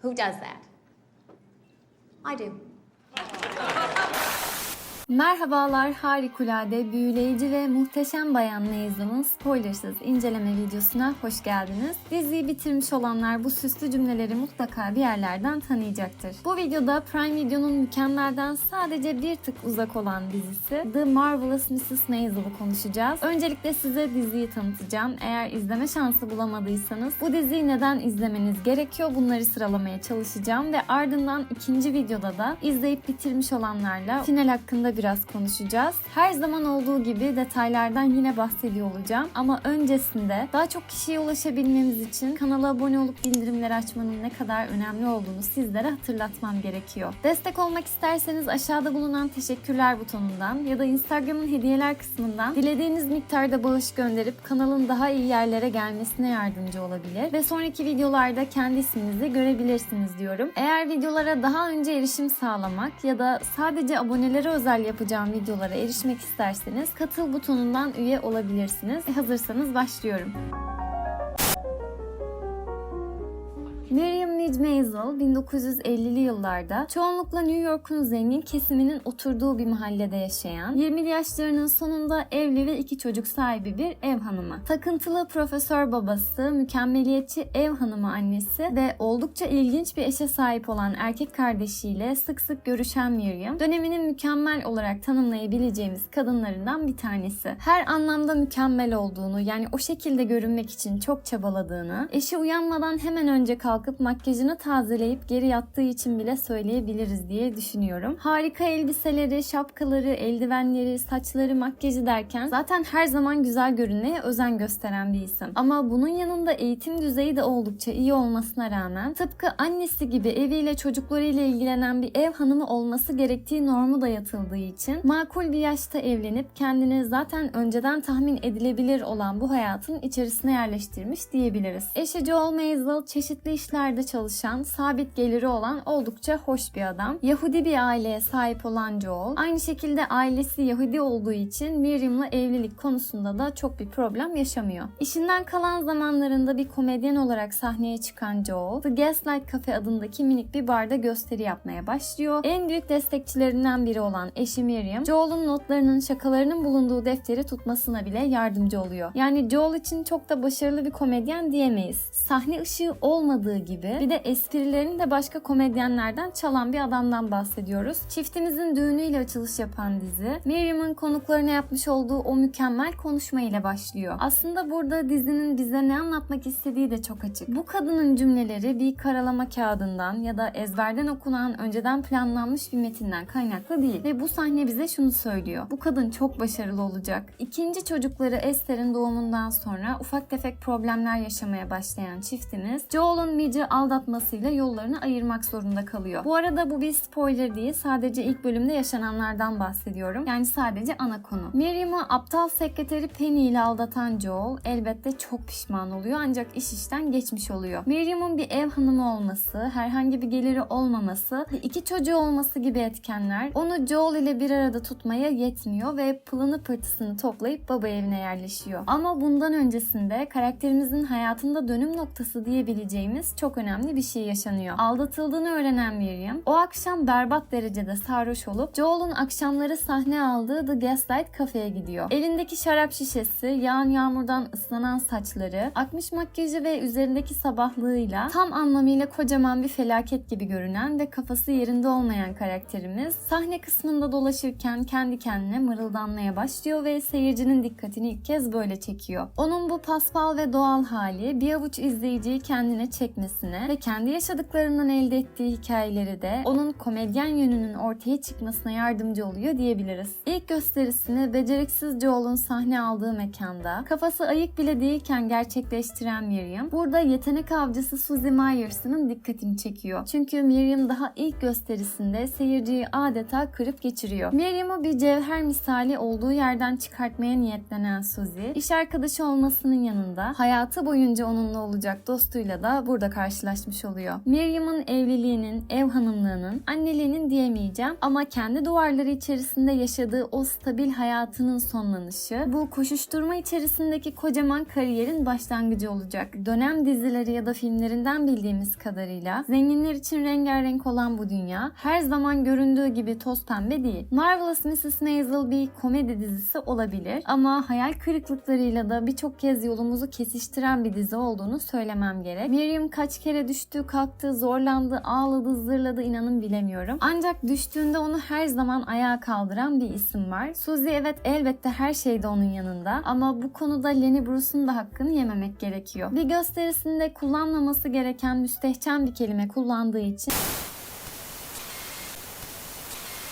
Who does that? I do. Merhabalar, harikulade, büyüleyici ve muhteşem Bayan Maison'un spoilersız inceleme videosuna hoş geldiniz. Diziyi bitirmiş olanlar bu süslü cümleleri mutlaka bir yerlerden tanıyacaktır. Bu videoda Prime Video'nun mükemmelden sadece bir tık uzak olan dizisi The Marvelous Mrs. Maisel'ı konuşacağız. Öncelikle size diziyi tanıtacağım. Eğer izleme şansı bulamadıysanız bu diziyi neden izlemeniz gerekiyor bunları sıralamaya çalışacağım ve ardından ikinci videoda da izleyip bitirmiş olanlarla final hakkında biraz konuşacağız. Her zaman olduğu gibi detaylardan yine bahsediyor olacağım ama öncesinde daha çok kişiye ulaşabilmemiz için kanala abone olup bildirimleri açmanın ne kadar önemli olduğunu sizlere hatırlatmam gerekiyor. Destek olmak isterseniz aşağıda bulunan teşekkürler butonundan ya da Instagram'ın hediyeler kısmından dilediğiniz miktarda bağış gönderip kanalın daha iyi yerlere gelmesine yardımcı olabilir ve sonraki videolarda kendi isminizi görebilirsiniz diyorum. Eğer videolara daha önce erişim sağlamak ya da sadece abonelere özel yapacağım videolara erişmek isterseniz katıl butonundan üye olabilirsiniz. Hazırsanız başlıyorum. Miriam Midge Maisel 1950'li yıllarda çoğunlukla New York'un zengin kesiminin oturduğu bir mahallede yaşayan, 20'li yaşlarının sonunda evli ve iki çocuk sahibi bir ev hanımı. Takıntılı profesör babası, mükemmeliyetçi ev hanımı annesi ve oldukça ilginç bir eşe sahip olan erkek kardeşiyle sık sık görüşen Miriam, döneminin mükemmel olarak tanımlayabileceğimiz kadınlarından bir tanesi. Her anlamda mükemmel olduğunu, yani o şekilde görünmek için çok çabaladığını, eşi uyanmadan hemen önce kalkıp makyajını tazeleyip geri yattığı için bile söyleyebiliriz diye düşünüyorum. Harika elbiseleri, şapkaları, eldivenleri, saçları, makyajı derken zaten her zaman güzel görünmeye özen gösteren bir isim. Ama bunun yanında eğitim düzeyi de oldukça iyi olmasına rağmen tıpkı annesi gibi eviyle çocuklarıyla ilgilenen bir ev hanımı olması gerektiği normu dayatıldığı için makul bir yaşta evlenip kendini zaten önceden tahmin edilebilir olan bu hayatın içerisine yerleştirmiş diyebiliriz. Eşi Joel Maisel çeşitli işlerde çalışan, sabit geliri olan oldukça hoş bir adam. Yahudi bir aileye sahip olan Joel, aynı şekilde ailesi Yahudi olduğu için Miriam'la evlilik konusunda da çok bir problem yaşamıyor. İşinden kalan zamanlarında bir komedyen olarak sahneye çıkan Joel, The Gaslight Cafe adındaki minik bir barda gösteri yapmaya başlıyor. En büyük destekçilerinden biri olan eşi Miriam, Joel'un notlarının şakalarının bulunduğu defteri tutmasına bile yardımcı oluyor. Yani Joel için çok da başarılı bir komedyen diyemeyiz. Sahne ışığı olmadığı gibi bir de esprilerini de başka komedyenlerden çalan bir adamdan bahsediyoruz. Çiftimizin düğünüyle açılış yapan dizi, Miriam'ın konuklarına yapmış olduğu o mükemmel konuşma ile başlıyor. Aslında burada dizinin bize ne anlatmak istediği de çok açık. Bu kadının cümleleri bir karalama kağıdından ya da ezberden okunan önceden planlanmış bir metinden kaynaklı değil. Ve bu sahne bize şunu söylüyor. Bu kadın çok başarılı olacak. İkinci çocukları Esther'in doğumundan sonra ufak tefek problemler yaşamaya başlayan çiftimiz Joel'un Midge'i aldatmasıyla yollarını ayırmak zorunda kalıyor. Bu arada bu bir spoiler değil. Sadece ilk bölümde yaşananlardan bahsediyorum. Yani sadece ana konu. Miriam'ı aptal sekreteri Penny ile aldatan Joel elbette çok pişman oluyor ancak iş işten geçmiş oluyor. Miriam'ın bir ev hanımı olması, herhangi bir geliri olmaması iki çocuğu olması gibi etkenler onu Joel ile bir arada tutmaya yetmiyor ve pılını pırtısını toplayıp baba evine yerleşiyor. Ama bundan öncesinde karakterimizin hayatında dönüm noktası diyebileceğimiz çok önemli bir şey yaşanıyor. Aldatıldığını öğrenen Miriam o akşam berbat derecede sarhoş olup Joel'un akşamları sahne aldığı The Gaslight kafeye gidiyor. Elindeki şarap şişesi, yağan yağmurdan ıslanan saçları, akmış makyajı ve üzerindeki sabahlığıyla tam anlamıyla kocaman bir felaket gibi görünen ve kafası yerinde olmayan karakterimiz sahne kısmında dolaşırken kendi kendine mırıldanmaya başlıyor ve seyircinin dikkatini ilk kez böyle çekiyor. Onun bu paspal ve doğal hali bir avuç izleyiciyi kendine çekmesine ve kendi yaşadıklarından elde ettiği hikayeleri de onun komedyen yönünün ortaya çıkmasına yardımcı oluyor diyebiliriz. İlk gösterisini beceriksiz Joel'un sahne aldığı mekanda kafası ayık bile değilken gerçekleştiren Miriam burada yetenek avcısı Suzy Myers'ın dikkatini çekiyor. Çünkü Miriam daha ilk gösterisinde seyirciyi adeta kırıp geçiriyor. Miriam'ı bir cevher misali olduğu yerden çıkartmaya niyetlenen Suzy, iş arkadaşı olmasının yanında hayatı boyunca onunla olacak dostuyla da burada karşılaşmış dönüşmüş oluyor. Miriam'ın evliliğinin, ev hanımlığının, anneliğinin diyemeyeceğim ama kendi duvarları içerisinde yaşadığı o stabil hayatının sonlanışı, bu koşuşturma içerisindeki kocaman kariyerin başlangıcı olacak. Dönem dizileri ya da filmlerinden bildiğimiz kadarıyla zenginler için rengarenk olan bu dünya her zaman göründüğü gibi toz pembe değil. Marvelous Mrs. Maisel bir komedi dizisi olabilir ama hayal kırıklıklarıyla da birçok kez yolumuzu kesiştiren bir dizi olduğunu söylemem gerek. Miriam kaç kere düştü, kalktı, zorlandı, ağladı, zırladı inanın bilemiyorum. Ancak düştüğünde onu her zaman ayağa kaldıran bir isim var. Suzy evet elbette her şeyde onun yanında ama bu konuda Lenny Bruce'un da hakkını yememek gerekiyor. Bir gösterisinde kullanmaması gereken müstehcen bir kelime kullandığı için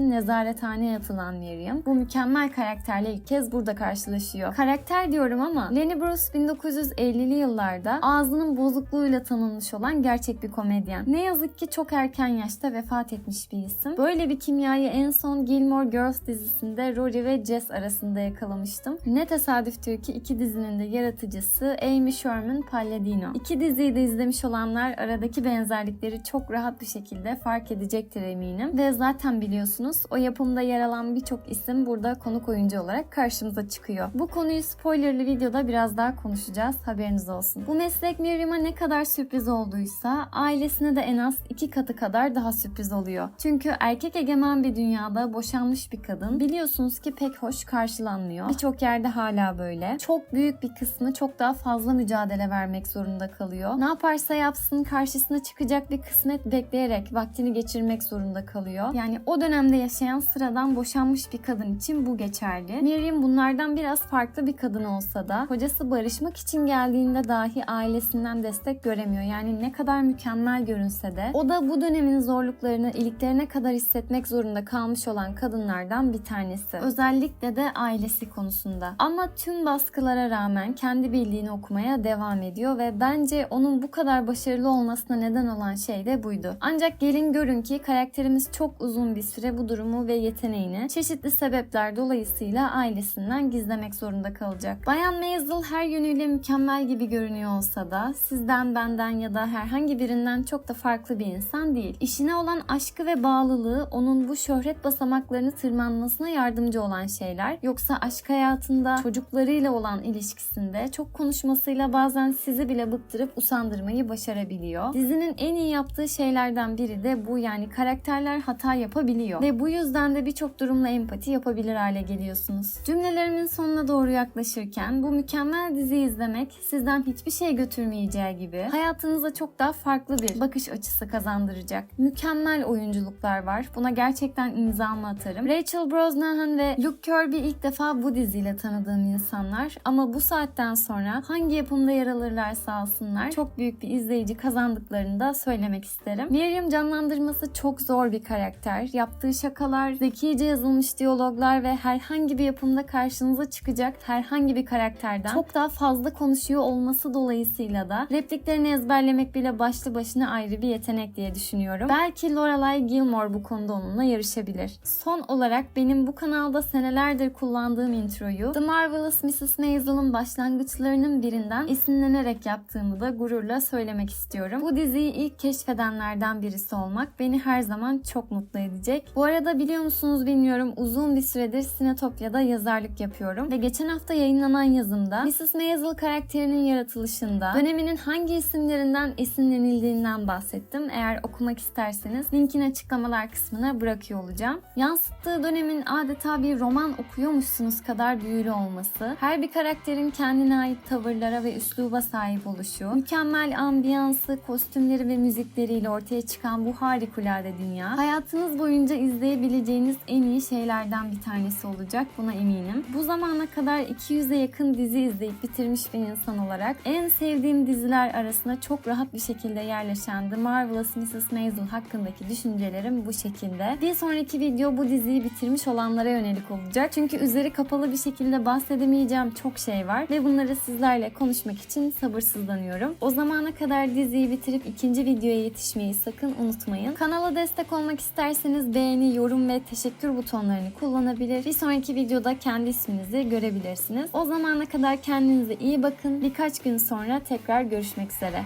nezarethaneye atılan Miriam bu mükemmel karakterle ilk kez burada karşılaşıyor. Karakter diyorum ama Lenny Bruce 1950'li yıllarda ağzının bozukluğuyla tanınmış olan gerçek bir komedyen. Ne yazık ki çok erken yaşta vefat etmiş bir isim. Böyle bir kimyayı en son Gilmore Girls dizisinde Rory ve Jess arasında yakalamıştım. Ne tesadüftür ki iki dizinin de yaratıcısı Amy Sherman Palladino. İki diziyi de izlemiş olanlar aradaki benzerlikleri çok rahat bir şekilde fark edecektir eminim. Ve zaten biliyorsunuz o yapımda yer alan birçok isim burada konuk oyuncu olarak karşımıza çıkıyor. Bu konuyu spoilerlı videoda biraz daha konuşacağız. Haberiniz olsun. Bu meslek Miriam'a ne kadar sürpriz olduysa ailesine de en az iki katı kadar daha sürpriz oluyor. Çünkü erkek egemen bir dünyada boşanmış bir kadın biliyorsunuz ki pek hoş karşılanmıyor. Birçok yerde hala böyle. Çok büyük bir kısmı çok daha fazla mücadele vermek zorunda kalıyor. Ne yaparsa yapsın karşısına çıkacak bir kısmet bekleyerek vaktini geçirmek zorunda kalıyor. Yani o dönemde yaşayan sıradan boşanmış bir kadın için bu geçerli. Miriam bunlardan biraz farklı bir kadın olsa da kocası barışmak için geldiğinde dahi ailesinden destek göremiyor. Yani ne kadar mükemmel görünse de o da bu dönemin zorluklarını iliklerine kadar hissetmek zorunda kalmış olan kadınlardan bir tanesi. Özellikle de ailesi konusunda. Ama tüm baskılara rağmen kendi bildiğini okumaya devam ediyor ve bence onun bu kadar başarılı olmasına neden olan şey de buydu. Ancak gelin görün ki karakterimiz çok uzun bir süre bu durumu ve yeteneğini çeşitli sebepler dolayısıyla ailesinden gizlemek zorunda kalacak. Bayan Maisel her yönüyle mükemmel gibi görünüyor olsa da sizden, benden ya da herhangi birinden çok da farklı bir insan değil. İşine olan aşkı ve bağlılığı onun bu şöhret basamaklarını tırmanmasına yardımcı olan şeyler. Yoksa aşk hayatında çocuklarıyla olan ilişkisinde çok konuşmasıyla bazen sizi bile bıktırıp usandırmayı başarabiliyor. Dizinin en iyi yaptığı şeylerden biri de bu yani karakterler hata yapabiliyor ve bu yüzden de birçok durumla empati yapabilir hale geliyorsunuz. Cümlelerimin sonuna doğru yaklaşırken bu mükemmel diziyi izlemek sizden hiçbir şey götürmeyeceği gibi hayatınıza çok daha farklı bir bakış açısı kazandıracak. Mükemmel oyunculuklar var. Buna gerçekten imzamı atarım. Rachel Brosnahan ve Luke Kirby ilk defa bu diziyle tanıdığım insanlar ama bu saatten sonra hangi yapımda yer alırlarsa alsınlar çok büyük bir izleyici kazandıklarını da söylemek isterim. Miriam canlandırması çok zor bir karakter. Yaptığı şakalar, zekice yazılmış diyaloglar ve herhangi bir yapımda karşınıza çıkacak herhangi bir karakterden çok daha fazla konuşuyor olması dolayısıyla da repliklerini ezberlemek bile başlı başına ayrı bir yetenek diye düşünüyorum. Belki Lorelai Gilmore bu konuda onunla yarışabilir. Son olarak benim bu kanalda senelerdir kullandığım introyu The Marvelous Mrs. Maisel'ın başlangıçlarının birinden esinlenerek yaptığımı da gururla söylemek istiyorum. Bu diziyi ilk keşfedenlerden birisi olmak beni her zaman çok mutlu edecek. Bu arada biliyor musunuz bilmiyorum uzun bir süredir Sinetopya'da yazarlık yapıyorum ve geçen hafta yayınlanan yazımda Mrs. Maisel karakterinin yaratılışında döneminin hangi isimlerinden esinlenildiğinden bahsettim. Eğer okumak isterseniz linkini açıklamalar kısmına bırakıyor olacağım. Yansıttığı dönemin adeta bir roman okuyormuşsunuz kadar büyülü olması, her bir karakterin kendine ait tavırlara ve üsluba sahip oluşu, mükemmel ambiyansı, kostümleri ve müzikleriyle ortaya çıkan bu harikulade dünya, hayatınız boyunca izleyebileceğiniz en iyi şeylerden bir tanesi olacak buna eminim. Bu zamana kadar 200'e yakın dizi izleyip bitirmiş bir insan olarak en sevdiğim diziler arasında çok rahat bir şekilde yerleşen The Marvelous Mrs. Maisel hakkındaki düşüncelerim bu şekilde. Bir sonraki video bu diziyi bitirmiş olanlara yönelik olacak. Çünkü üzeri kapalı bir şekilde bahsedemeyeceğim çok şey var ve bunları sizlerle konuşmak için sabırsızlanıyorum. O zamana kadar diziyi bitirip ikinci videoya yetişmeyi sakın unutmayın. Kanala destek olmak isterseniz beğeni, yorum ve teşekkür butonlarını kullanabilir. Bir sonraki videoda kendi isminizi görebilirsiniz. O zamana kadar kendinize iyi bakın. Birkaç gün sonra tekrar görüşmek üzere.